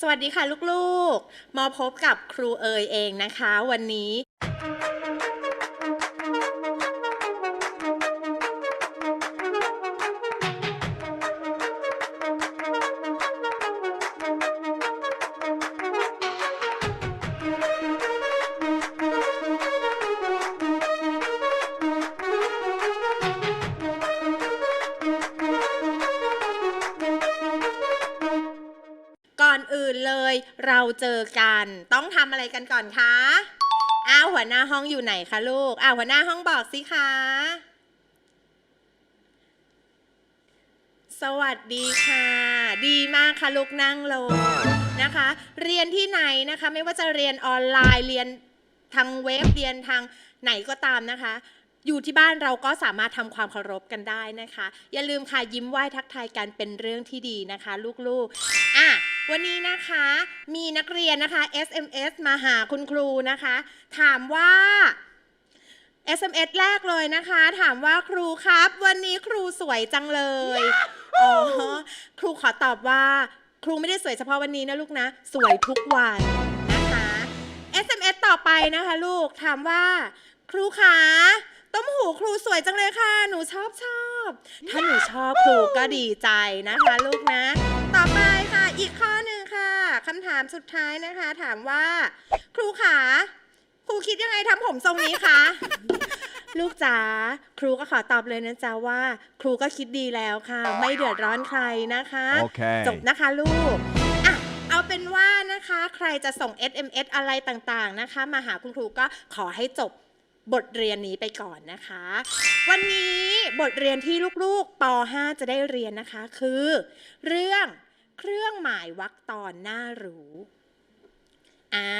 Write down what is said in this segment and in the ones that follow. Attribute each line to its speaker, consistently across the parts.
Speaker 1: สวัสดีค่ะลูกๆ มาพบกับครูเอยเองนะคะ วันนี้ เจอกัน ต้องทำอะไรกันก่อนคะอ้าวหัวหน้าห้องอยู่ไหนคะลูกอ้าวหัวหน้าห้องบอกสิคะ สวัสดีค่ะ ดีมากค่ะลูกนั่งลงนะคะ เรียนที่ไหนนะคะ ไม่ว่าจะเรียนออนไลน์เรียนทางเว็บเรียนทางไหนก็ตามนะคะ อยู่ที่บ้านเราก็สามารถทำความเคารพกันได้นะคะ อย่าลืมค่ะยิ้มไหว้ทักทายกันเป็นเรื่องที่ดีนะคะ ลูกๆอะ วันนี้นะคะมีนักเรียนนะคะ SMS มาหาคุณครูนะคะ ถามว่า SMS แรกเลยนะคะ ถามว่าครูครับ วันนี้ครูสวยจังเลยอ๋อครูขอตอบว่า ครูไม่ได้สวยเฉพาะวันนี้นะลูกนะ สวยทุกวันนะคะ SMS ต่อไปนะคะ ลูกถามว่า ครูขา ต้มหูครูสวยจังเลยค่ะ หนูชอบชอบ ถ้าหนูชอบครูก็ดีใจนะคะ ลูกนะ ต่อไปค่ะ อีกข้อหนึ่งค่ะคำถามสุดท้ายนะคะ ถามว่า ครูขาครูคิดยังไงทำผมทรงนี้คะลูกจ๋าครูก็ขอตอบเลยนะจ๊ะว่า ครูก็คิดดีแล้วค่ะ ไม่เดือดร้อนใครนะคะ
Speaker 2: โอเค
Speaker 1: จบนะคะลูกอะเอาเป็นว่านะคะ ใครจะส่ง SMS อะไรต่างๆนะคะ มาหาคุณครูก็ขอให้จบ บทเรียนนี้ไปก่อนนะคะ วันนี้บทเรียนที่ลูกๆป .5 จะได้เรียนนะคะคือ เรื่องเครื่องหมายวรรคตอนน่ารู้อ่า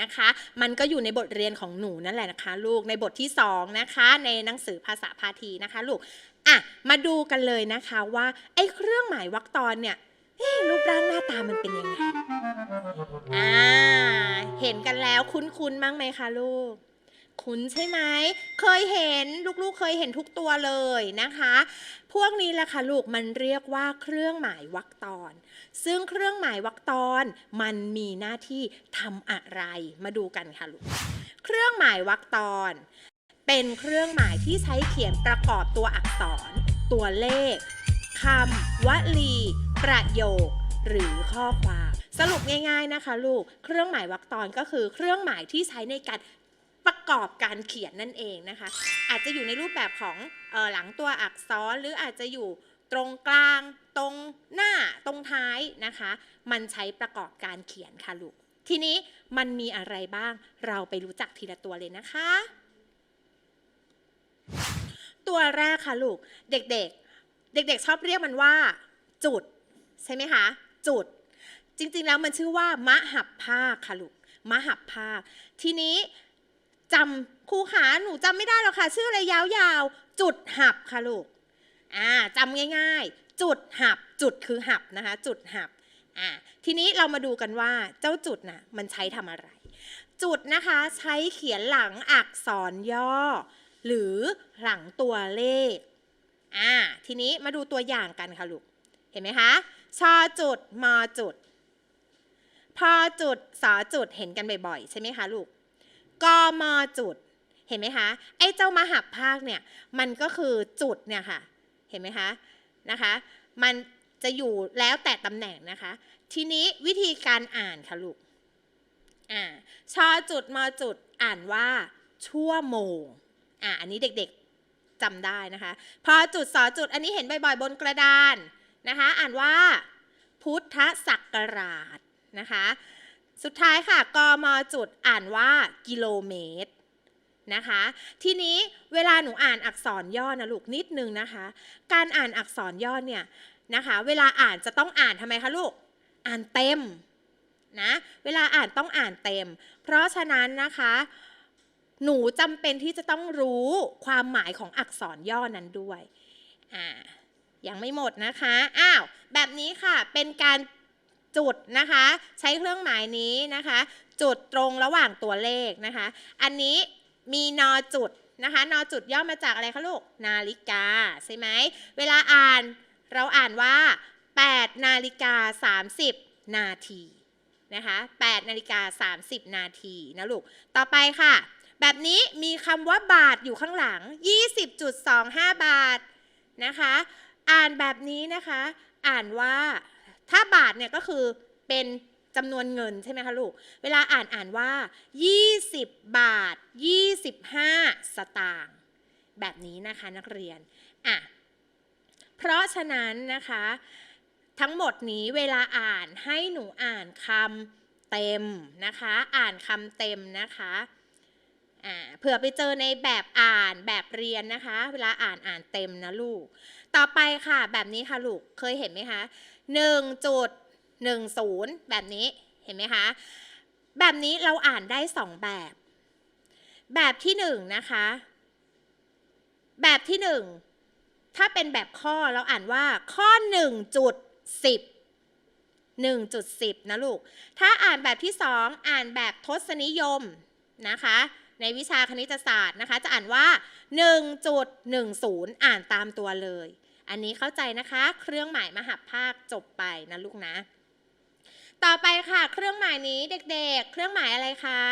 Speaker 1: นะคะ มันก็อยู่ในบทเรียนของหนูนั่นแหละนะคะ ลูกในบทที่สองนะคะในหนังสือภาษาพาทีนะคะลูกอะมาดูกันเลยนะคะว่าไอ้เครื่องหมายวรรคตอนเนี่ยรูปร่างหน้าตามันเป็นยังไงอ่าเห็นกันแล้วคุ้นๆมั้งไหมคะลูก คุ้นใช่ไหม เคยเห็นลูกๆเคยเห็นทุกตัวเลยนะคะ พวกนี้แหละค่ะลูกมันเรียกว่าเครื่องหมายวรรคตอน ซึ่งเครื่องหมายวรรคตอนมันมีหน้าที่ทำอะไร มาดูกันค่ะลูก เครื่องหมายวรรคตอน เป็นเครื่องหมายที่ใช้เขียนประกอบตัวอักษร ตัวเลขคำวลี ประโยค หรือข้อความ สรุปง่ายๆนะคะ ลูก เครื่องหมายวรรคตอนก็คือเครื่องหมายที่ใช้ในการ ประกอบการเขียนนั่นเองนะคะ อาจจะอยู่ในรูปแบบของออหลังตัวอักษรหรืออาจจะอยู่ตรงกลางตรงหน้าตรงท้ายนะคะ มันใช้ประกอบการเขียนค่ะลูกทีนี้มันมีอะไรบ้างเราไปรู้จักทีละตัวเลยนะคะ ตัวแรกค่ะลูกเด็กๆ เด็กๆชอบเรียกมันว่า จุด ใช่ไหมคะจุด จริงๆแล้วมันชื่อว่ามหับภาคค่ะลูกมหับภาค ทีนี้ จำครูขาหนูจำไม่ได้หรอกค่ะ ชื่ออะไรยาวๆ จุดหับค่ะลูกอ่าจำง่าย ๆ จุดหับจุดคือหับนะคะ จุดหับอ่าทีนี้เรามาดูกันว่าเจ้าจุดน่ะมันใช้ทำอะไร จุดนะคะใช้เขียนหลังอักษรย่อ หรือหลังตัวเลขอ่าทีนี้มาดูตัวอย่างกันค่ะลูกเห็นไหมคะชอจุดมอจุดพอจุดสอจุดเห็นกันบ่อยๆ ใช่ไหมคะลูก กมจุด เห็นไหมคะ ไอ้เจ้ามหับภาคเนี่ย มันก็คือจุดเนี่ยค่ะ เห็นไหมคะ นะคะ มันจะอยู่แล้วแต่ตำแหน่งนะคะ ทีนี้วิธีการอ่านค่ะลูก อ่า ชอจุดมจุดอ่านว่า ชั่วโมง อ่า อันนี้เด็กๆจำได้นะคะ พอจุดสอจุด อันนี้เห็นบ่อยๆบนกระดานนะคะ อ่านว่า พุทธศักราชนะคะ สุดท้ายค่ะ กมจุดอ่านว่ากิโลเมตรนะคะ ทีนี้เวลาหนูอ่านอักษรย่อนะลูกนิดนึงนะคะ การอ่านอักษรย่อเนี่ยนะคะ เวลาอ่านจะต้องอ่านทำไมคะลูก อ่านเต็มนะเวลาอ่านต้องอ่านเต็ม เพราะฉะนั้นนะคะ หนูจำเป็นที่จะต้องรู้ความหมายของอักษรย่อนั้นด้วยอ่ายังไม่หมดนะคะ อ้าว แบบนี้ค่ะ เป็นการ จุดนะคะ ใช้เครื่องหมายนี้นะคะ จุดตรงระหว่างตัวเลขนะคะ อันนี้มีนอจุดนะคะ นอจุดย่อมาจากอะไรคะลูก นาฬิกาใช่ไหม เวลาอ่านเราอ่านว่า 8 นาฬิกา 30 นาทีนะคะ8นาฬิกา30 นาทีนะลูก ต่อไปค่ะ แบบนี้มีคำว่าบาทอยู่ข้างหลัง 20.25 บาทนะคะ อ่านแบบนี้นะคะ อ่านว่า ถ้าบาทเนี่ยก็คือเป็นจำนวนเงินใช่ไหมคะลูก เวลาอ่านอ่านว่า 20 บาท 25 สตางค์แบบนี้นะคะนักเรียน อะ เพราะฉะนั้นนะคะ ทั้งหมดนี้เวลาอ่านให้หนูอ่านคำเต็มนะคะ อ่านคำเต็มนะคะอ่าเผื่อไปเจอในแบบอ่านแบบเรียนนะคะ เวลาอ่านอ่านเต็มนะลูก ต่อไปค่ะแบบนี้ค่ะลูก เคยเห็นไหมคะ 1จุด10 แบบนี้เห็นไหมคะ แบบนี้เราอ่านได้สองแบบ แบบที่หนึ่งนะคะ แบบที่หนึ่งถ้าเป็นแบบข้อเราอ่านว่าข้อ1จุด10 1.10 นะลูก ถ้าอ่านแบบที่ 2 อ่านแบบทศนิยมนะคะ ในวิชาคณิตศาสตร์นะคะ จะอ่านว่า 1.10 อ่านตามตัวเลย อันนี้เข้าใจนะคะ เครื่องหมายมหัพภาคจบไปนะลูกนะ ต่อไปค่ะ เครื่องหมายนี้เด็กๆ เครื่องหมายอะไรคะ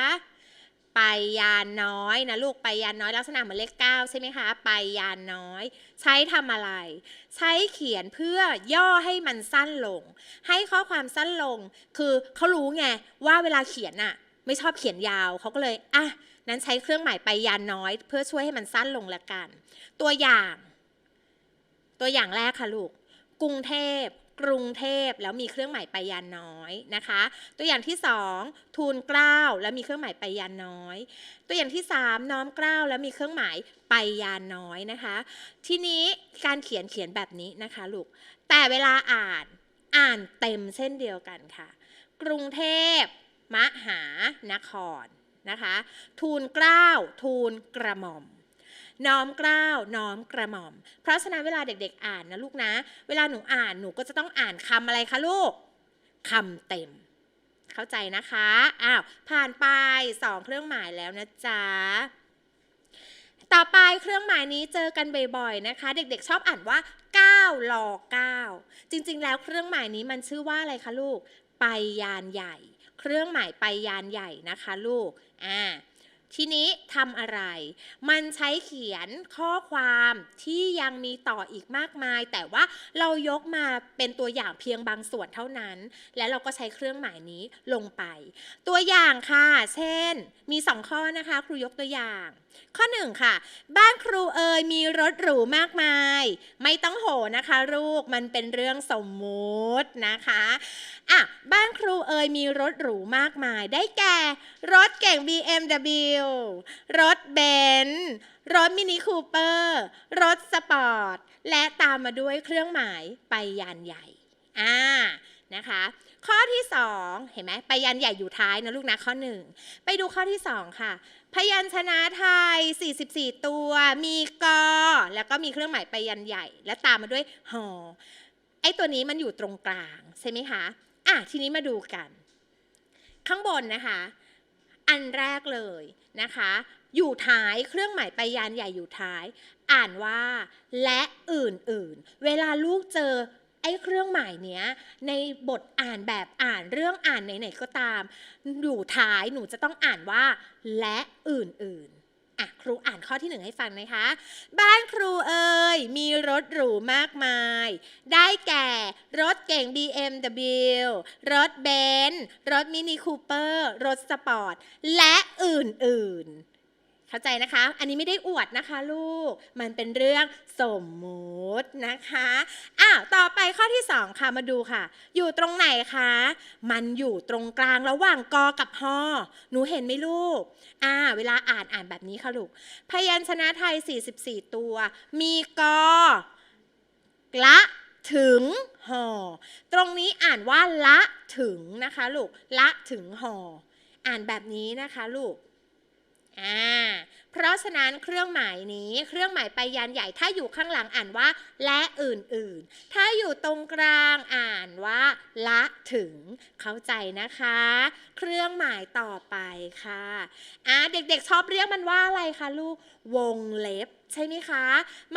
Speaker 1: ไปยานน้อยนะลูกไปยานน้อยลักษณะเหมือนเลข9ใช่ไหมคะไปยานน้อย ใช้ทำอะไร ใช้เขียนเพื่อย่อให้มันสั้นลง ให้ข้อความสั้นลง คือเขารู้ไงว่าเวลาเขียนน่ะ ไม่ชอบเขียนยาวเขาก็เลยอะนั้นใช้เครื่องหมายไปยานน้อย เพื่อช่วยให้มันสั้นลงละกัน ตัวอย่าง ตัวอย่างแรกค่ะลูก กรุงเทพ กรุงเทพแล้วมีเครื่องหมายไปยานน้อยนะคะ ตัวอย่างที่สองทูลเกล้าแล้วมีเครื่องหมายไปยานน้อย ตัวอย่างที่สามน้อมเกล้าแล้วมีเครื่องหมายไปยานน้อยนะคะ ทีนี้การเขียนเขียนแบบนี้นะคะลูก แต่เวลาอ่านอ่านเต็มเช่นเดียวกันค่ะ กรุงเทพมหานครนะคะ ทูลเกล้าทูลกระหม่อม น้อมเกล้าวน้อมกระหม่อม เพราะฉะนั้นเวลาเด็กๆ อ่านนะลูกนะ เวลาหนูอ่านหนูก็จะต้องอ่านคำอะไรคะลูกคำเต็ม เข้าใจนะคะอ้าวผ่านไปสองเครื่องหมายแล้วนะจ๊ะต่อไปเครื่องหมายนี้เจอกันบ่อยๆนะคะ เด็กๆชอบอ่านว่า9ลอ9จริงๆ แล้วเครื่องหมายนี้มันชื่อว่าอะไรคะลูก ไปยานใหญ่ เครื่องหมายไปยานใหญ่นะคะลูกอ่า ทีนี้ทำอะไร มันใช้เขียนข้อความที่ยังมีต่ออีกมากมาย แต่ว่าเรายกมาเป็นตัวอย่างเพียงบางส่วนเท่านั้น และเราก็ใช้เครื่องหมายนี้ลงไป ตัวอย่างค่ะ เช่น มีสองข้อนะคะ ครูยกตัวอย่าง ข้อหนึ่งค่ะ บ้านครูเอยมีรถหรูมากมาย ไม่ต้องโหนะคะลูกมันเป็นเรื่องสมมุตินะคะอะบ้านครูเอยมีรถหรูมากมาย ได้แก่รถเก่ง BMW รถเบนซ์รถมินิคูเปอร์รถสปอร์ต และตามมาด้วยเครื่องหมายไปยานใหญ่อ่า นะคะ ข้อที่ 2 เห็นไหมไปยันใหญ่อยู่ท้ายนะลูกนะข้อ 1 ไปดูข้อที่ 2 ค่ะ พยัญชนะไทย 44 ตัว มีกอ แล้วก็มีเครื่องหมายไปยันใหญ่ และตามมาด้วยหอไอตัวนี้มันอยู่ตรงกลางใช่ไหมคะอะทีนี้มาดูกัน ข้างบนนะคะ อันแรกเลยนะคะ อยู่ท้ายเครื่องหมายไปยานใหญ่อยู่ท้าย อ่านว่าและอื่นๆ เวลาลูกเจอ ไอ้เครื่องหมายเนี้ยในบทอ่านแบบอ่านเรื่องอ่านไหนๆก็ตาม อยู่ท้ายหนูจะต้องอ่านว่า และอื่นๆอะครูอ่านข้อที่หนึ่งให้ฟังนะคะ บ้านครูเอ่ยมีรถหรูมากมาย ได้แก่รถเก่ง BMW รถเบนซ์รถมินิคูเปอร์ รถสปอร์ต และอื่นๆ เข้าใจนะคะ อันนี้ไม่ได้อวดนะคะลูก มันเป็นเรื่องสมมุตินะคะอ้าวต่อไปข้อที่ 2 ค่ะมาดูค่ะ อยู่ตรงไหนคะ มันอยู่ตรงกลางระหว่างกอกับฮอหนูเห็นไหมลูกอ่าเวลาอ่านอ่านแบบนี้ค่ะลูก พยัญชนะไทย 44 ตัว มีกอละถึงหอ ตรงนี้อ่านว่าละถึงนะคะลูก ละถึงหอ อ่านแบบนี้นะคะลูก อ่าเพราะฉะนั้นเครื่องหมายนี้เครื่องหมายไปยันใหญ่ถ้าอยู่ข้างหลังอ่านว่า และอื่นๆ ถ้าอยู่ตรงกลางอ่านว่า ละถึง เข้าใจนะคะ เครื่องหมายต่อไปค่ะอะเด็กๆชอบเรียกมันว่าอะไรคะลูกวงเล็บใช่ไหมคะ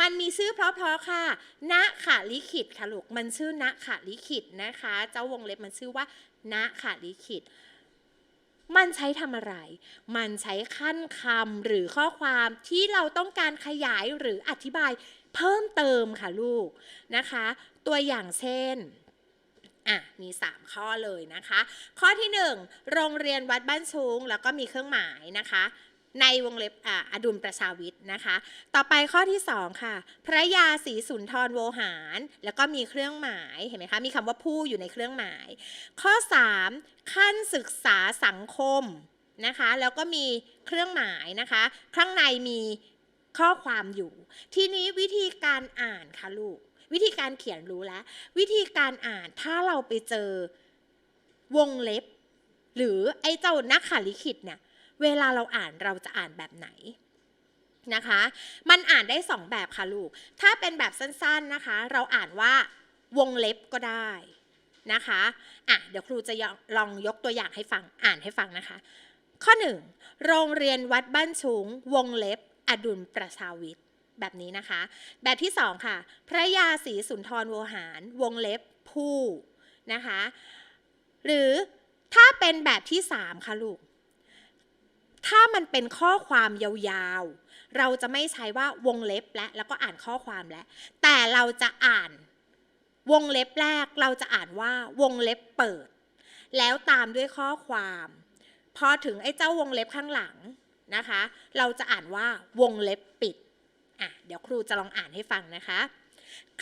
Speaker 1: มันมีชื่อเพราะๆค่ะณขะลิขิตค่ะลูกมันชื่อณขะลิขิตนะคะ เจ้าวงเล็บมันชื่อว่าณขะลิขิต มันใช้ทำอะไร มันใช้ขั้นคำหรือข้อความที่เราต้องการขยายหรืออธิบายเพิ่มเติมค่ะลูกนะคะ ตัวอย่างเช่นอะมี 3 ข้อเลยนะคะ ข้อที่ 1 โรงเรียนวัดบ้านชุงแล้วก็มีเครื่องหมายนะคะ ในวงเล็บออดุลประชาวิทย์นะคะ ต่อไปข้อที่ 2 ค่ะ พระยาศรีสุนทรโวหาร แล้วก็มีเครื่องหมายเห็นไหมคะมีคำว่าผู้อยู่ในเครื่องหมาย ข้อ 3 ขั้นศึกษาสังคมนะคะ แล้วก็มีเครื่องหมายนะคะข้างในมีข้อความอยู่ ทีนี้วิธีการอ่านค่ะลูก วิธีการเขียนรู้แล้ว วิธีการอ่านถ้าเราไปเจอวงเล็บ หรือไอ้เจ้านักขาลิขิตเนี่ย เวลาเราอ่านเราจะอ่านแบบไหนนะคะ มันอ่านได้สองแบบค่ะลูก ถ้าเป็นแบบสั้นๆนะคะ เราอ่านว่าวงเล็บก็ได้นะคะอะเดี๋ยวครูจะลองยกตัวอย่างให้ฟังอ่านให้ฟังนะคะ ข้อหนึ่งโรงเรียนวัดบ้านชุงวงเล็บ อดุลประชาวิทย์แบบนี้นะคะ แบบที่สองค่ะ พระยาศรีสุนทรโวหาร วงเล็บผู้นะคะ หรือถ้าเป็นแบบที่สามค่ะลูก ถ้ามันเป็นข้อความยาวๆ เราจะไม่ใช้ว่าวงเล็บและแล้วก็อ่านข้อความแล้วแต่เราจะอ่านวงเล็บแรกเราจะอ่านว่าวงเล็บเปิด แล้วตามด้วยข้อความ พอถึงไอ้เจ้าวงเล็บข้างหลังนะคะ เราจะอ่านว่าวงเล็บปิดอะเดี๋ยวครูจะลองอ่านให้ฟังนะคะ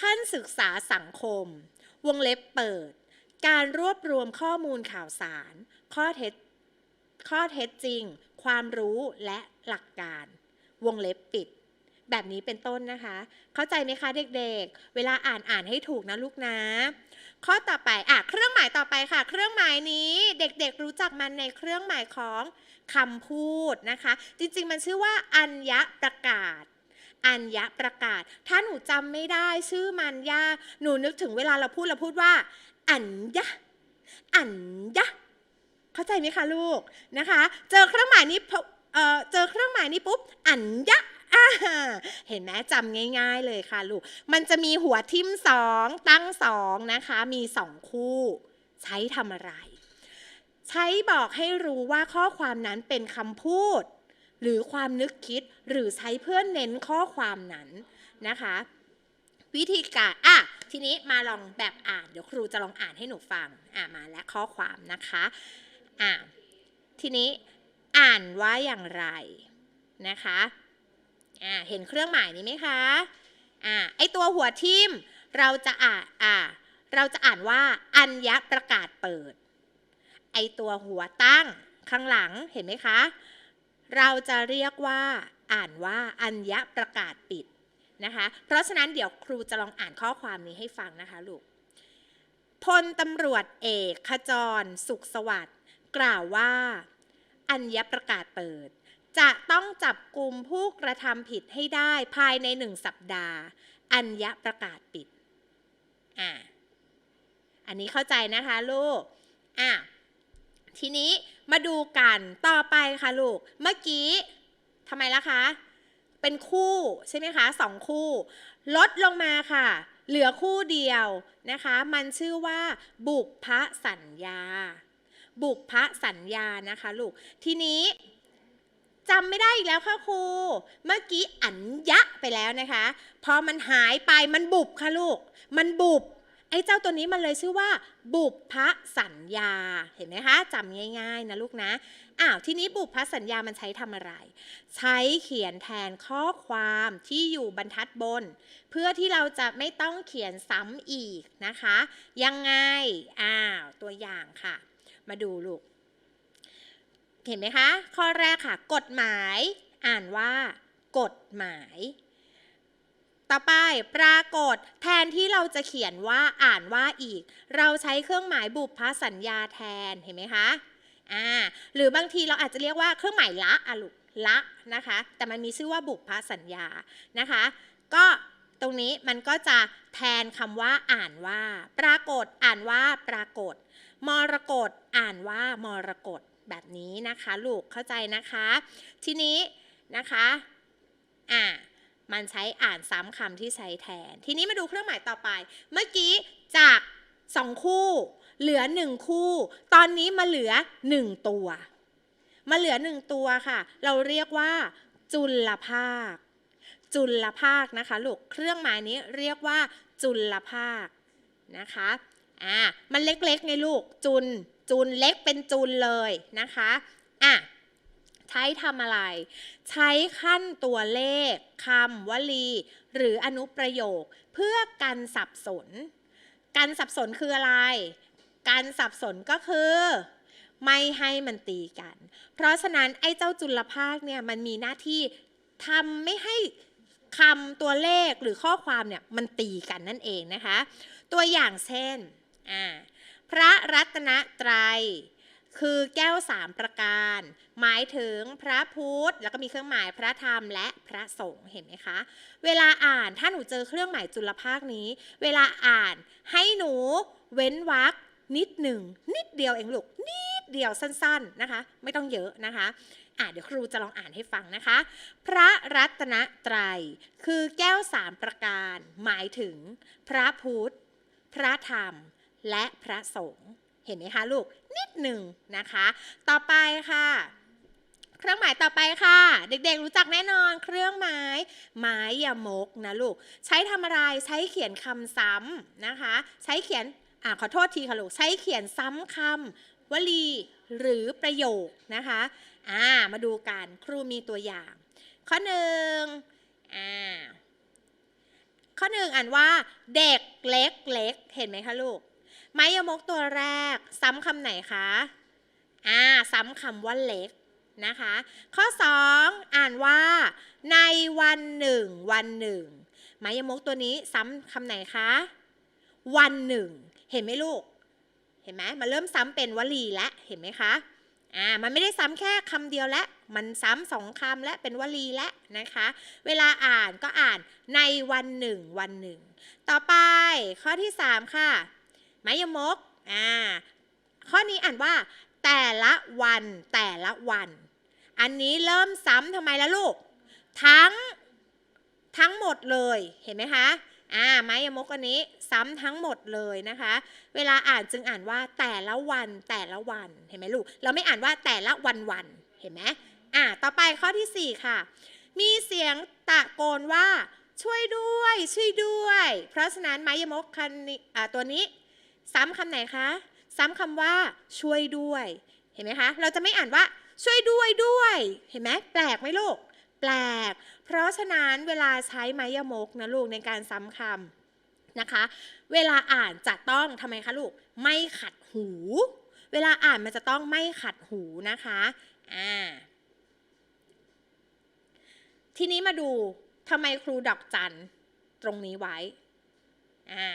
Speaker 1: ขั้นศึกษาสังคม วงเล็บเปิด การรวบรวมข้อมูลข่าวสาร ข้อเท็จข้อเท็จจริง ความรู้และหลักการ วงเล็บปิด แบบนี้เป็นต้นนะคะ เข้าใจไหมคะเด็กๆ เวลาอ่านอ่านให้ถูกนะลูกนะ ข้อต่อไปอะเครื่องหมายต่อไปค่ะ เครื่องหมายนี้เด็กๆรู้จักมันในเครื่องหมายของคำพูดนะคะ จริงๆ มันชื่อว่า อัญญประกาศอัญญประกาศ ถ้าหนูจำไม่ได้ชื่อมันยาก หนูนึกถึงเวลาเราพูดเราพูดว่า อัญญะ อัญญะ เข้าใจไหมคะลูกนะคะ เจอเครื่องหมายนี้เออเจอเครื่องหมายนี้ปุ๊บ อัญญะเห็นไหมจำง่าย ๆ เลยค่ะลูก มันจะมีหัวทิมสองตั้งสองนะคะ มีสองคู่ ใช้ทำอะไร ใช้บอกให้รู้ว่าข้อความนั้นเป็นคำพูด หรือความนึกคิดหรือใช้เพื่อเน้นข้อความนั้นนะคะ วิธีการอะทีนี้มาลองแบบอ่าน เดี๋ยวครูจะลองอ่านให้หนูฟัง อะมาและข้อความนะคะ อะทีนี้อ่านว่าอย่างไรนะคะอะเห็นเครื่องหมายนี้ไหมคะอะไอตัวหัวทิมเราจะอ่านอะเราจะอ่านว่าอัญญประกาศเปิด ไอตัวหัวตั้งข้างหลังเห็นไหมคะ เราจะเรียกว่าอ่านว่าอัญญประกาศปิดนะคะ เพราะฉะนั้นเดี๋ยวครูจะลองอ่านข้อความนี้ให้ฟังนะคะลูก พลตำรวจเอกขจรสุขสวัสดิ์ กล่าวว่า อัญญประกาศเปิด จะต้องจับกลุ่มผู้กระทำผิดให้ได้ภายในหนึ่งสัปดาห์ อัญญประกาศปิด อ่า อันนี้เข้าใจนะคะลูก อะทีนี้มาดูกันต่อไปค่ะลูก เมื่อกี้ทำไมล่ะคะ เป็นคู่ใช่ไหมคะสองคู่ ลดลงมาค่ะ เหลือคู่เดียวนะคะ มันชื่อว่าบุพพสัญญา บุพสัญญานะคะลูก ทีนี้จำไม่ได้อีกแล้วค่ะครู เมื่อกี้อัญญะไปแล้วนะคะ พอมันหายไปมันบุบค่ะลูก มันบุบ ไอ้เจ้าตัวนี้มันเลยชื่อว่า บุพพสัญญา เห็นไหมคะจำง่ายๆนะลูกนะ อ้าวทีนี้บุพพสัญญามันใช้ทำอะไร ใช้เขียนแทนข้อความที่อยู่บรรทัดบน เพื่อที่เราจะไม่ต้องเขียนซ้ำอีกนะคะ ยังไง อ้าวตัวอย่างค่ะ มาดูลูก เห็นไหมคะ ข้อแรกค่ะ กฎหมาย อ่านว่า กฎหมาย ต่อไปปรากฏแทนที่เราจะเขียนว่าอ่านว่าอีก เราใช้เครื่องหมายบุพพสัญญาแทนเห็นไหมคะอ่าหรือบางทีเราอาจจะเรียกว่าเครื่องหมายละอะลูกละนะคะ แต่มันมีชื่อว่าบุพพสัญญานะคะ ก็ตรงนี้มันก็จะแทนคำว่าอ่านว่า ปรากฏอ่านว่าปรากฏ มรกตอ่านว่ามรกตแบบนี้นะคะลูกเข้าใจนะคะ ทีนี้นะคะอ่ามันใช้อ่านซ้ำคำที่ใช้แทน ทีนี้มาดูเครื่องหมายต่อไป เมื่อกี้จากสองคู่ เหลือหนึ่งคู่ ตอนนี้มาเหลือหนึ่งตัว มาเหลือหนึ่งตัวค่ะ เราเรียกว่า จุลภาค จุลภาคนะคะลูก เครื่องหมายนี้เรียกว่าจุลภาคนะคะ อ่ามันเล็กๆไงลูกจุนจุนเล็กเป็นจุนเลยนะคะอะใช้ทำอะไร ใช้ขั้นตัวเลขคำวลี หรืออนุประโยค เพื่อกันสับสน การสับสนคืออะไร การสับสนก็คือ ไม่ให้มันตีกัน เพราะฉะนั้นไอ้เจ้าจุลภาคเนี่ยมันมีหน้าที่ทำไม่ให้คำตัวเลขหรือข้อความเนี่ยมันตีกันนั่นเองนะคะ ตัวอย่างเช่น อ่าพระรัตนตรัยคือแก้วสามประการ หมายถึงพระพุทธ แล้วก็มีเครื่องหมายพระธรรมและพระสงฆ์เห็นไหมคะ เวลาอ่านถ้าหนูเจอเครื่องหมายจุลภาคนี้ เวลาอ่านให้หนูเว้นวรรคนิดหนึ่ง นิดเดียวเองลูกนิดเดียวสั้นๆนะคะ ไม่ต้องเยอะนะคะอ่าเดี๋ยวครูจะลองอ่านให้ฟังนะคะ พระรัตนตรัยคือแก้วสามประการ หมายถึง พระพุทธ พระธรรม และพระสงฆ์เห็นไหมคะลูกนิดหนึ่งนะคะ ต่อไปค่ะ เครื่องหมายต่อไปค่ะ เด็กๆรู้จักแน่นอน เครื่องหมายไม้ยมกนะลูกใช้ทำอะไรใช้เขียนคำซ้ำนะคะ ใช้เขียนอ่าขอโทษทีค่ะลูกใช้เขียนซ้ำคำวลีหรือประโยคนะคะอ่ามาดูกันครูมีตัวอย่าง ข้อหนึ่งอ่าข้อหนึ่งอ่านว่าเด็กเล็กเล็กเห็นไหมคะลูก ไม้ยมกตัวแรก ซ้ำคำไหนคะ อ่า ซ้ำคำว่าเล็กนะคะ ข้อ 2 อ่านว่า ในวันหนึ่งวันหนึ่งไม้ยมกตัวนี้ซ้ำคำไหนคะ วันหนึ่งเห็นไหมลูก เห็นไหมมันเริ่มซ้ำเป็นวลีแล้วเห็นไหมคะอ่ามันไม่ได้ซ้ำแค่คำเดียวแล้วมันซ้ำสองคำและเป็นวลีแล้วนะคะ เวลาอ่านก็อ่านในวันหนึ่งวันหนึ่ง ต่อไปข้อที่ 3 ค่ะ ไม้ยมกอ่าข้อนี้อ่านว่า แต่ละวันแต่ละวัน อันนี้เริ่มซ้ำทำไมล่ะลูก ทั้งทั้งหมดเลยเห็นไหมคะอ่าไม้ยมกอันนี้ซ้ำทั้งหมดเลยนะคะ เวลาอ่านจึงอ่านว่าแต่ละวันแต่ละวันเห็นไหมลูก เราไม่อ่านว่าแต่ละวันวันเห็นไหมอ่าต่อไปข้อที่ 4 ค่ะ มีเสียงตะโกนว่าช่วยด้วย ช่วยด้วย เพราะฉะนั้นไม้ยมกคันอ่าตัวนี้ ซ้ำคำไหนคะ ซ้ำคำว่าช่วยด้วย เห็นไหมคะ เราจะไม่อ่านว่าช่วยด้วยด้วย เห็นไหมแปลกไหมลูก แปลก เพราะฉะนั้นเวลาใช้ไม้ยมกนะลูกในการซ้ำคำนะคะ เวลาอ่านจะต้องทำไมคะลูก ไม่ขัดหู เวลาอ่านมันจะต้องไม่ขัดหูนะคะ อ่า ทีนี้มาดูทำไมครูดอกจันตรงนี้ไว้ อ่า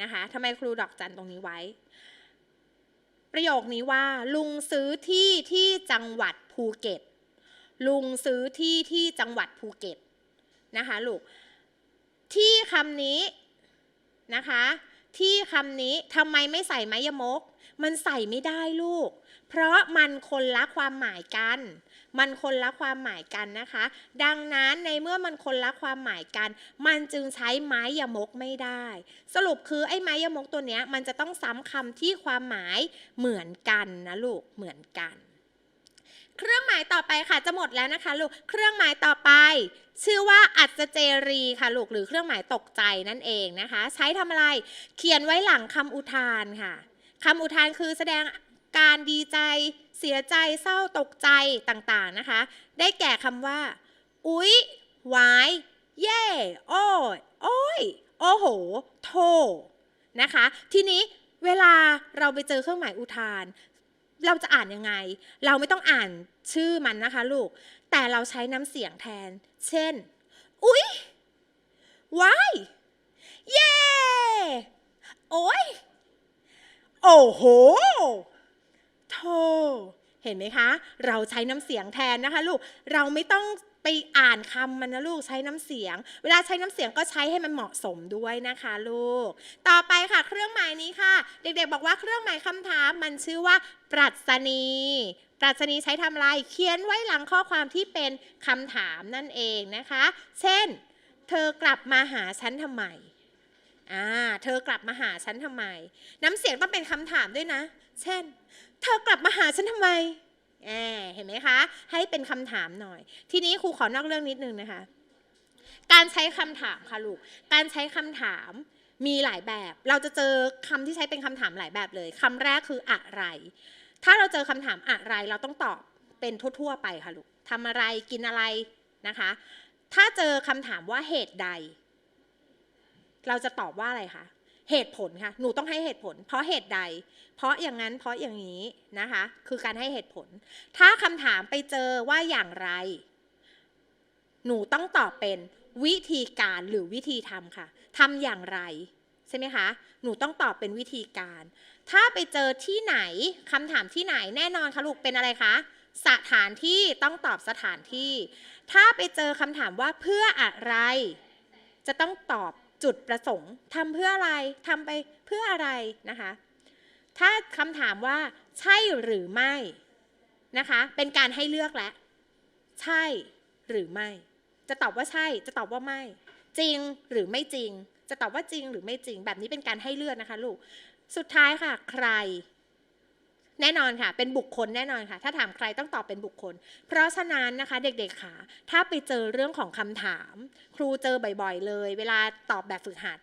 Speaker 1: นะคะทำไมครูดอกจันตรงนี้ไว้ ประโยคนี้ว่า ลุงซื้อที่ที่จังหวัดภูเก็ต ลุงซื้อที่ที่จังหวัดภูเก็ตนะคะลูกที่คำนี้นะคะที่คำนี้ทำไมไม่ใส่ไม้ยมก มันใส่ไม่ได้ลูก เพราะมันคนละความหมายกัน มันคนละความหมายกันนะคะ ดังนั้นในเมื่อมันคนละความหมายกัน มันจึงใช้ไม้ยมกไม่ได้ สรุปคือไอ้ไม้ยมกตัวเนี้ยมันจะต้องซ้ำคำที่ความหมายเหมือนกันนะลูกเหมือนกัน เครื่องหมายต่อไปค่ะจะหมดแล้วนะคะลูกเครื่องหมายต่อไป ชื่อว่าอัศเจรีค่ะลูกหรือเครื่องหมายตกใจนั่นเองนะคะ ใช้ทำอะไรเขียนไว้หลังคำอุทานค่ะคำอุทานคือแสดงการดีใจ เสียใจเศร้าตกใจต่างๆนะคะ ได้แก่คำว่า อุ๊ยวาย เย่โอ้ยโอ้ย โอ้โห โท นะคะ ทีนี้เวลาเราไปเจอเครื่องหมายอุทาน เราจะอ่านยังไง เราไม่ต้องอ่านชื่อมันนะคะลูก แต่เราใช้น้ำเสียงแทน เช่น อุ๊ยวาย เย่ โอ้ย โอ้โห โท เห็นไหมคะ เราใช้น้ำเสียงแทนนะคะลูก เราไม่ต้องไปอ่านคำมันนะลูกใช้น้ำเสียง เวลาใช้น้ำเสียงก็ใช้ให้มันเหมาะสมด้วยนะคะลูก ต่อไปค่ะ เครื่องหมายนี้ค่ะ เด็กๆ บอกว่าเครื่องหมายคำถามมันชื่อว่า ปรัชนีปรัชนีใช้ทำอะไรเขียนไว้หลังข้อความที่เป็นคำถามนั่นเองนะคะ เช่น เธอกลับมาหาฉันทำไมอ่าเธอกลับมาหาฉันทำไม น้ำเสียงต้องเป็นคำถามด้วยนะ เช่น เธอกลับมาหาฉันทำไมแอเห็นไหมคะ ให้เป็นคำถามหน่อย ทีนี้ครูขอนอกเรื่องนิดนึงนะคะ การใช้คำถามค่ะลูก การใช้คำถามมีหลายแบบ เราจะเจอคำที่ใช้เป็นคำถามหลายแบบเลยคำแรกคืออะไร ถ้าเราเจอคำถามอะไรเราต้องตอบเป็นทั่วๆไปค่ะลูกทำอะไรกินอะไรนะคะ ถ้าเจอคำถามว่าเหตุใด เราจะตอบว่าอะไรคะ เหตุผลค่ะ หนูต้องให้เหตุผล เพราะเหตุใด เพราะอย่างนั้น เพราะอย่างนี้นะคะ คือการให้เหตุผล ถ้าคำถามไปเจอว่าอย่างไร หนูต้องตอบเป็นวิธีการหรือวิธีทำค่ะทำอย่างไรใช่ไหมคะ หนูต้องตอบเป็นวิธีการ ถ้าไปเจอที่ไหนคำถามที่ไหนแน่นอนคะลูกเป็นอะไรคะ สถานที่ต้องตอบสถานที่ ถ้าไปเจอคำถามว่าเพื่ออะไร จะต้องตอบ จุดประสงค์ทำเพื่ออะไรทำไปเพื่ออะไรนะคะ ถ้าคำถามว่าใช่หรือไม่นะคะ เป็นการให้เลือกแล้วใช่หรือไม่ จะตอบว่าใช่ จะตอบว่าไม่ จริงหรือไม่จริง จะตอบว่าจริงหรือไม่จริง แบบนี้เป็นการให้เลือกนะคะลูก สุดท้ายค่ะ ใคร แน่นอนค่ะ เป็นบุคคลแน่นอนค่ะ ถ้าถามใครต้องตอบเป็นบุคคล เพราะฉะนั้นนะคะเด็กๆค่ะ ถ้าไปเจอเรื่องของคำถาม ครูเจอบ่อยๆ เลย เวลาตอบแบบฝึกหัด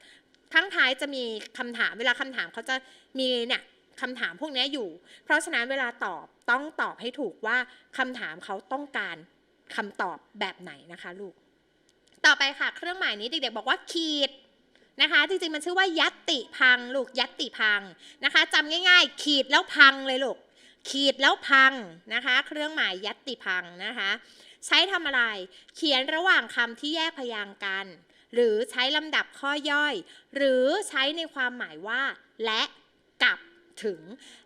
Speaker 1: ทั้งท้ายจะมีคำถาม เวลาคำถามเขาจะมีเนี่ยคำถามพวกนี้อยู่ เพราะฉะนั้นเวลาตอบต้องตอบให้ถูกว่าคำถามเขาต้องการคำตอบแบบไหนนะคะลูก ต่อไปค่ะ เครื่องหมายนี้เด็กๆบอกว่าขีด นะคะ จริงๆมันชื่อว่ายัตติพังลูกยัตติพังนะคะจำง่าย ๆ ขีดแล้วพังเลยลูกขีดแล้วพังนะคะ เครื่องหมายยัตติพังนะคะ ใช้ทำอะไร เขียนระหว่างคำที่แยกพยางค์กัน หรือใช้ลำดับข้อย่อย หรือใช้ในความหมายว่า และกับถึง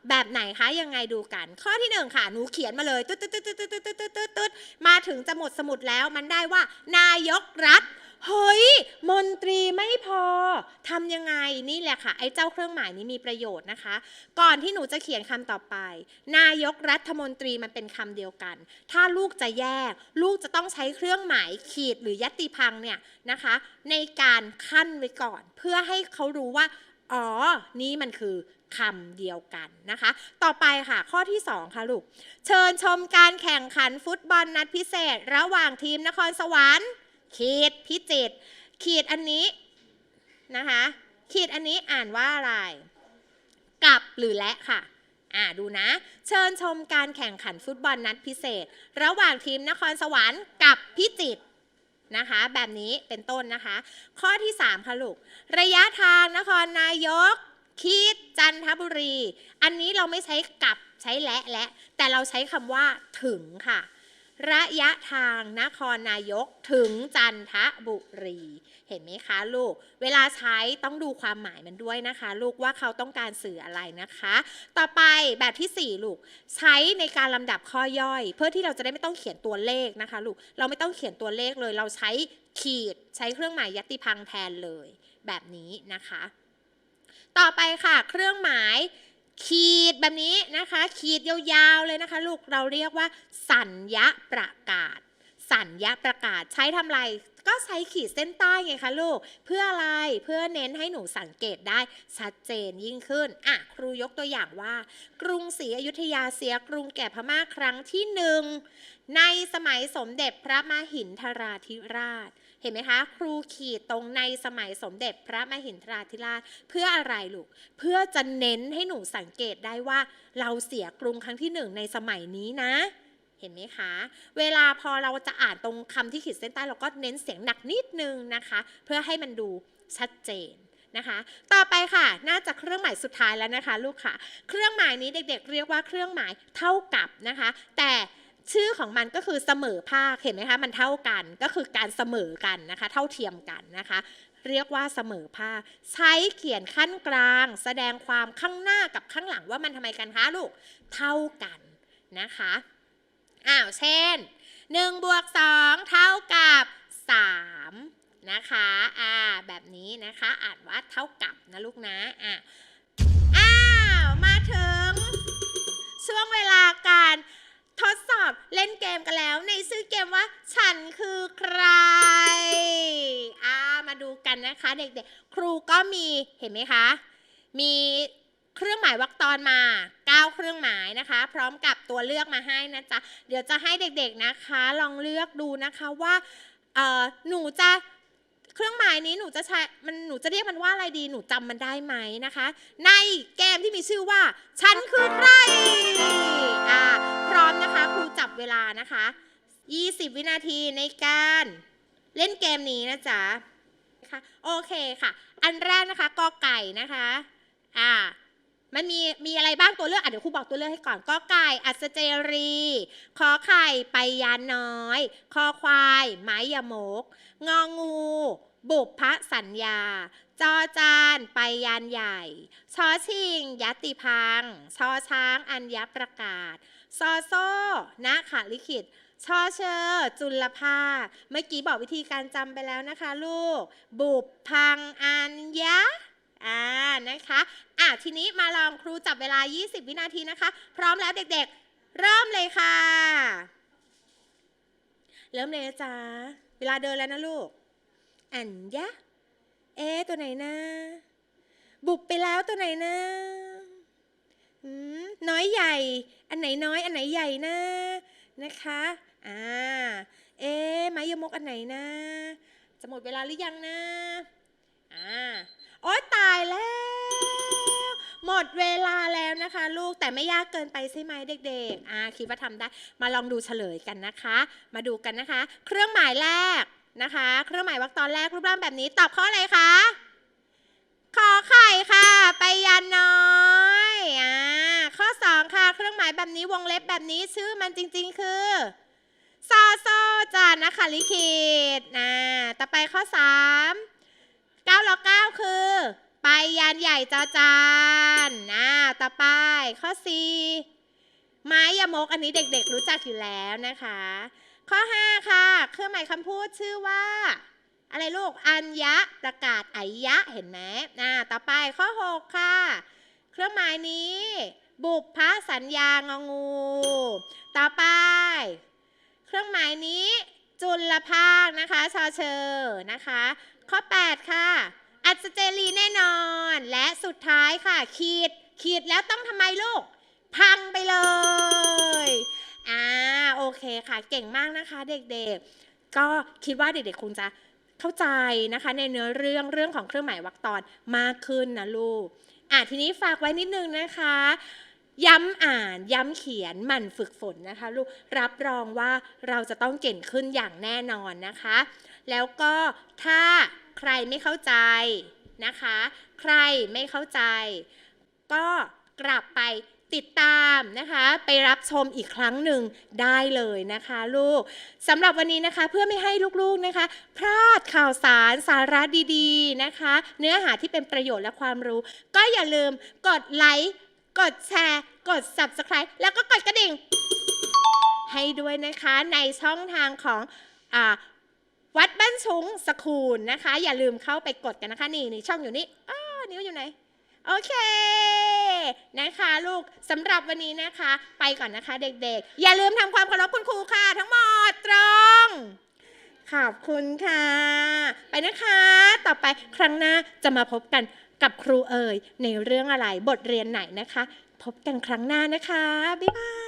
Speaker 1: แบบไหนคะยังไงดูกัน ข้อที่หนึ่งค่ะ หนูเขียนมาเลยตุ๊ดตุ๊ดตุ๊ดตุ๊ดตุ๊ดตุ๊ดมาถึงจะหมดสมุดแล้วมันได้ว่า นายกรัฐ เฮ้ย มนตรีไม่พอทำยังไงนี่แหละค่ะ ไอ้เจ้าเครื่องหมายนี้มีประโยชน์นะคะ ก่อนที่หนูจะเขียนคำต่อไป นายกรัฐมนตรีมันเป็นคำเดียวกัน ถ้าลูกจะแยก ลูกจะต้องใช้เครื่องหมายขีดหรือยัตติพังเนี่ยนะคะ ในการขั้นไว้ก่อน เพื่อให้เขารู้ว่าอ๋อ นี่มันคือคำเดียวกันนะคะ ต่อไปค่ะ ข้อที่ 2 ค่ะลูก เชิญชมการแข่งขันฟุตบอลนัดพิเศษ ระหว่างทีมนครสวรรค์ ขีดพิจิตรขีดอันนี้นะคะขีดอันนี้อ่านว่าอะไรกับหรือและค่ะ อ่าดูนะ เชิญชมการแข่งขันฟุตบอลนัดพิเศษ ระหว่างทีมนครสวรรค์กับพิจิตรนะคะ แบบนี้เป็นต้นนะคะ ข้อที่ 3 ค่ะลูก ระยะทางนครนายก ขีดจันทบุรี อันนี้เราไม่ใช้กับใช้และและ แต่เราใช้คำว่าถึงค่ะ ระยะทางนครนายกถึงจันทบุรี เห็นไหมคะลูก เวลาใช้ต้องดูความหมายมันด้วยนะคะ ลูกว่าเขาต้องการสื่ออะไรนะคะ ต่อไปแบบที่ 4 ลูก ใช้ในการลำดับข้อย่อย เพื่อที่เราจะได้ไม่ต้องเขียนตัวเลขนะคะ ลูกเราไม่ต้องเขียนตัวเลขเลยเราใช้ขีดใช้เครื่องหมายยัตติพังแทนเลย แบบนี้นะคะ ต่อไปค่ะ เครื่องหมาย ขีดแบบนี้นะคะ ขีดยาวๆเลยนะคะ ลูกเราเรียกว่า สัญญประกาศ สัญญประกาศใช้ทำอะไรก็ใช้ขีดเส้นใต้ไงคะลูก เพื่ออะไรเพื่อเน้นให้หนูสังเกตได้ชัดเจนยิ่งขึ้นอะครูยกตัวอย่างว่า กรุงศรีอยุธยาเสียกรุงแก่พม่าครั้งที่หนึ่งในสมัยสมเด็จพระมหินทราธิราช เห็นไหมคะ ครูขีดตรงในสมัยสมเด็จพระมหินทราธิราช เพื่ออะไรลูก เพื่อจะเน้นให้หนูสังเกตได้ว่า เราเสียกรุงครั้งที่หนึ่งในสมัยนี้นะ เห็นไหมคะ เวลาพอเราจะอ่านตรงคำที่ขีดเส้นใต้เราก็เน้นเสียงหนักนิดนึงนะคะ เพื่อให้มันดูชัดเจนนะคะ ต่อไปค่ะ น่าจะเครื่องหมายสุดท้ายแล้วนะคะ ลูกค่ะ เครื่องหมายนี้เด็กๆ เรียกว่าเครื่องหมายเท่ากับนะคะ แต่ ชื่อของมันก็คือเสมอภาคเห็นไหมคะมันเท่ากันก็คือการเสมอกันนะคะ เท่าเทียมกันนะคะ เรียกว่าเสมอภาค ใช้เขียนขั้นกลาง แสดงความข้างหน้ากับข้างหลังว่ามันทำไมกันคะลูกเท่ากันนะคะอ้าวเช่น1บวก2เท่ากับ3นะคะอ่าแบบนี้นะคะอ่านว่าเท่ากับนะลูกนะอะอ้าวมาถึงช่วงเวลาการ ทดสอบเล่นเกมกันแล้ว ในชื่อเกมว่า ฉันคือใครอ่ามาดูกันนะคะเด็กๆ ครูก็มีเห็นไหมคะ มีเครื่องหมายวรรคตอนมา 9 เครื่องหมายนะคะ พร้อมกับตัวเลือกมาให้นะจ๊ะ เดี๋ยวจะให้เด็กๆนะคะ ลองเลือกดูนะคะว่าหนูจะ เครื่องหมายนี้หนูจะใช้มันหนูจะเรียกมันว่าอะไรดีหนูจำมันได้ไหมนะคะ ในเกมที่มีชื่อว่า ฉันคือใครอ่าพร้อมนะคะครูจับเวลานะคะ 20 วินาทีในการเล่นเกมนี้นะจ๊ะนะคะโอเคค่ะ อันแรกนะคะกอไก่นะคะ อ่า มันมีมีอะไรบ้างตัวเลือกอะเดี๋ยวครูบอกตัวเลือกให้ก่อนกอไก่อัศเจรีขอไข่ไปยานน้อย คอควาย ไม้ยมก งองู บุพพสัญญา จอจานไปยานใหญ่ ชอชิงยัติพัง ชอช้างอัญญประกาศ ซอโซนะขาลิขิตชอเชอร์จุลภาเมื่อกี้บอกวิธีการจำไปแล้วนะคะลูก บุพพังอัญญะ อ่านะคะอะทีนี้มาลองครูจับเวลา 20 วินาทีนะคะ พร้อมแล้วเด็กๆ เริ่มเลยค่ะ เริ่มเลยนะจ๊ะเวลาเดินแล้วนะลูก อัญญะเอ๊ะตัวไหนนะ บุบไปแล้วตัวไหนนะน้อยใหญ่ อันไหนน้อยอันไหนใหญ่นะนะคะอ่าเอ๊ะไม้ยมกอันไหนนะ จะหมดเวลาหรือยังนะอ่า โอ๊ยตายแล้ว หมดเวลาแล้วนะคะ ลูกแต่ไม่ยากเกินไปใช่ไหมเด็กๆอ่าคิดว่าทำได้มาลองดูเฉลยกันนะคะ มาดูกันนะคะ เครื่องหมายแรกนะคะ เครื่องหมายวรรคตอนแรกรูปร่างแบบนี้ตอบข้ออะไรคะขอไข่ค่ะ ไปยันน้อยอ่าข้อ 2 ค่ะ เครื่องหมายแบบนี้วงเล็บแบบนี้ชื่อมันจริง ๆ คือซอโซจานะคะลิขิตนะต่อไปข้อ 3 9ล้อ9คือ ไปยันใหญ่จอจานนะต่อไปข้อ 4 ไม้ยมกอันนี้เด็กๆรู้จักอยู่แล้วนะคะ ข้อ 5 ค่ะ เครื่องหมายคำพูดชื่อว่า อะไรลูก อัญญะประกาศไอยะเห็นไหมอ่าต่อไปข้อ 6 ค่ะ เครื่องหมายนี้ บุพพสัญญางองู ต่อไป เครื่องหมายนี้จุลภาคนะคะชอเชอร์นะคะ ข้อ 8 ค่ะ อัศเจรีแน่นอน และสุดท้ายค่ะ ขีด ขีดแล้วต้องทำไมลูก พังไปเลย อ่า โอเคค่ะ เก่งมากนะคะเด็กๆ ก็คิดว่าเด็กๆ คงจะเข้าใจนะคะ ในเนื้อเรื่องเรื่องของเครื่องหมายวรรคตอนมากขึ้นนะลูก อะทีนี้ฝากไว้นิดนึงนะคะ ย้ำอ่านย้ำเขียนหมั่นฝึกฝนนะคะ ลูก รับรองว่าเราจะต้องเก่งขึ้นอย่างแน่นอนนะคะ แล้วก็ถ้าใครไม่เข้าใจนะคะ ใครไม่เข้าใจ ก็กลับไปติดตามนะคะ ไปรับชมอีกครั้งหนึ่งได้เลยนะคะลูกสำหรับวันนี้นะคะเพื่อไม่ให้ลูกๆนะคะ พลาดข่าวสารสาระดีๆนะคะ เนื้อหาที่เป็นประโยชน์และความรู้ ก็อย่าลืมกดไลค์กดแชร์ กด subscribe แล้วก็กดกระดิ่ง ให้ด้วยนะคะในช่องทางของอ่า วัดบ้านชุงสคูลนะคะ อย่าลืมเข้าไปกดกันนะคะ นี่นี่ช่องอยู่นี่อ้านิ้วอยู่ไหน โอเค นะคะลูกสำหรับวันนี้นะคะ ไปก่อนนะคะ เด็กๆ อย่าลืมทำความเคารพคุณครูค่ะ ทั้งหมดตรง ขอบคุณค่ะ ไปนะคะ ต่อไปครั้งหน้าจะมาพบกันกับครูเอ๋ยในเรื่องอะไรบทเรียนไหนนะคะ พบกันครั้งหน้านะคะ บ๊ายบาย